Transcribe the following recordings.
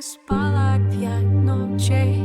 спала п'ять ночей,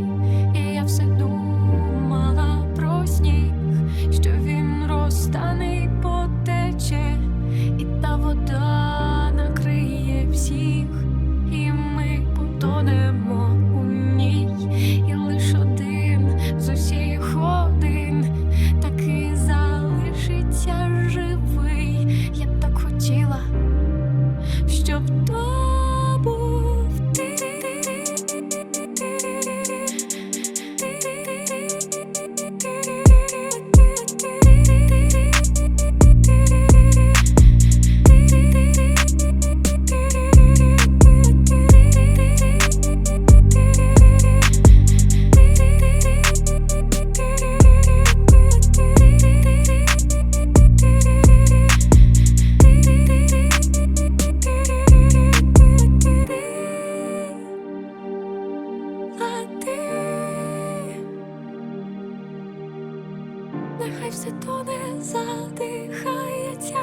нехай все тоне задихається,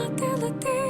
а ти лети.